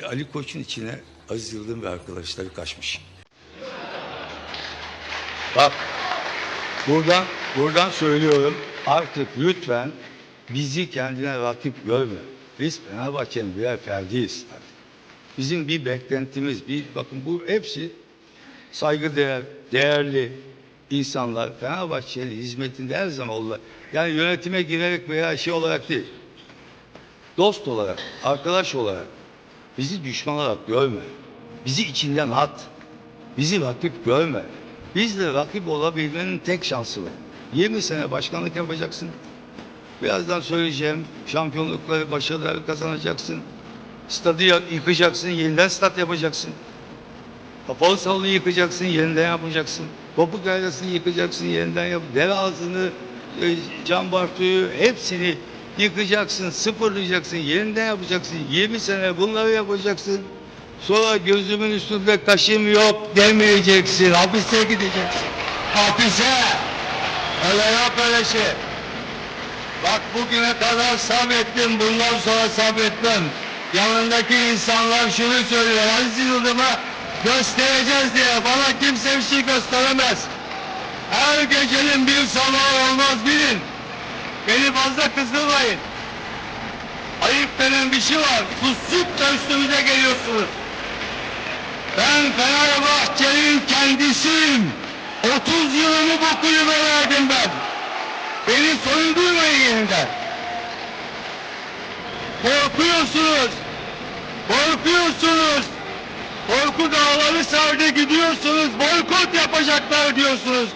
Ali Koç'un içine Aziz Yıldırım ve arkadaşları kaçmış. Bak buradan buradan söylüyorum artık lütfen bizi kendine rakip görme. Biz Fenerbahçe'nin birer ferdiyiz. Bizim bir beklentimiz, bir bakın bu hepsi saygıdeğer, değerli insanlar Fenerbahçe'nin hizmetinde her zaman oldular. Yani yönetime girerek veya şey olarak değil. Dost olarak, arkadaş olarak bizi düşman olarak görme. Bizi içinden at. Bizi rakip görme. Bizle rakip olabilmenin tek şansı var. 20 sene başkanlık yapacaksın. Birazdan söyleyeceğim şampiyonlukları, başarıları kazanacaksın. Stadı yıkacaksın, yeniden stat yapacaksın. Kapalı salonu yıkacaksın, yeniden yapacaksın. Topuk yaylasını yıkacaksın, yeniden yap. Dere ağzını, e, cam bartuyu hepsini yıkacaksın, sıfırlayacaksın, yeniden yapacaksın. 20 sene bunları yapacaksın. Sonra gözümün üstünde kaşım yok demeyeceksin. Hapise gideceksin. Hapise. Öyle yok öyle şey. Bak bugüne kadar sabrettim, bundan sonra sabretmem. Yanındaki insanlar şunu söylüyor, Aziz Yıldırım'a göstereceğiz diye bana kimse bir şey gösteremez. Her gecenin bir sabahı olmaz fazla kızdırmayın. Ayıp denen bir şey var. Susup da üstümüze geliyorsunuz. Ben Fenerbahçe'nin kendisiyim. 30 yılımı bu kulübe verdim ben. Beni soyundurmayın yeniden. Korkuyorsunuz. Korkuyorsunuz. Korku dağları sardı gidiyorsunuz. Boykot yapacaklar diyorsunuz.